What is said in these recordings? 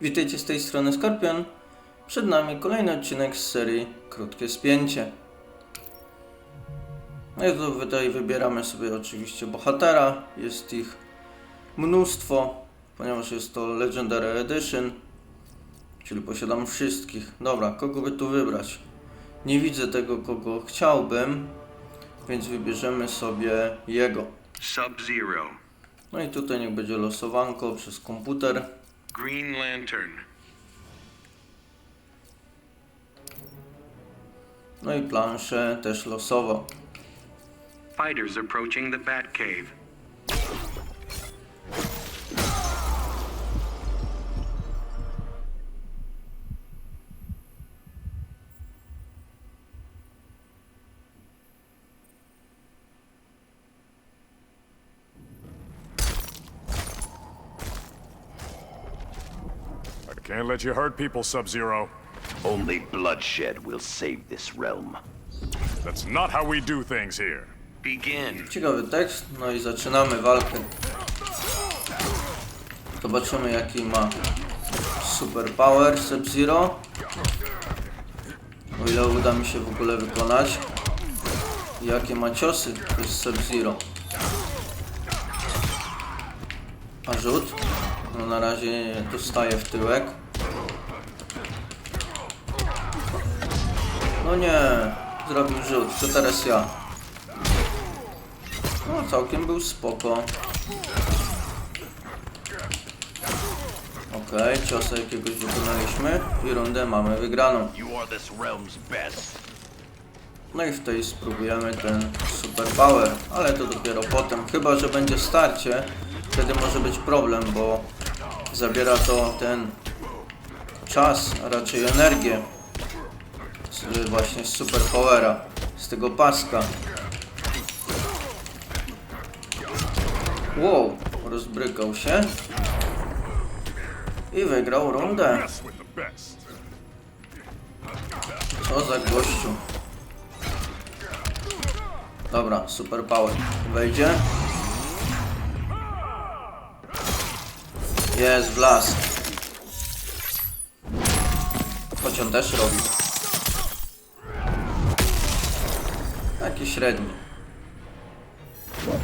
Witajcie z tej strony Skorpion. Przed nami kolejny odcinek z serii Krótkie Spięcie. No i tu tutaj wybieramy sobie oczywiście bohatera. Jest ich mnóstwo, ponieważ jest to Legendary Edition. Czyli posiadam wszystkich. Dobra, kogo by tu wybrać? Nie widzę tego, kogo chciałbym, więc wybierzemy sobie jego. Sub-Zero. No i tutaj niech będzie losowanko przez komputer. Green Lantern. No i planszę też losowo. Fighters approaching the Batcave. Can't let you hurt people, Sub-Zero. Only bloodshed will save this realm. That's not how we do things here. Begin. Ciekawy tekst, no i zaczynamy walkę. Zobaczymy jaki ma super power Sub-Zero. O ile uda mi się w ogóle wykonać. Jakie ma ciosy jest Sub-Zero. A rzut? No na razie dostaje w tyłek. No nie, zrobił rzut, to teraz ja. No całkiem był spoko. Okej, ciosa jakiegoś wykonaliśmy i rundę mamy wygraną. No i w tej spróbujemy ten super power, ale to dopiero potem. Chyba, że będzie starcie, wtedy może być problem, bo zabiera to ten czas, a raczej energię z, właśnie z super powera, z tego paska. Wow, rozbrykał się i wygrał rundę. Co za gościu. Dobra, super power. Wejdzie. Jest w las. Choć on też robi. Taki średni.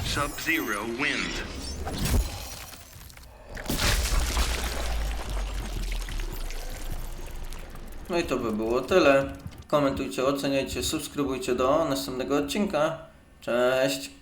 Sub-Zero wins. No i to by było tyle. Komentujcie, oceniajcie, subskrybujcie do następnego odcinka. Cześć!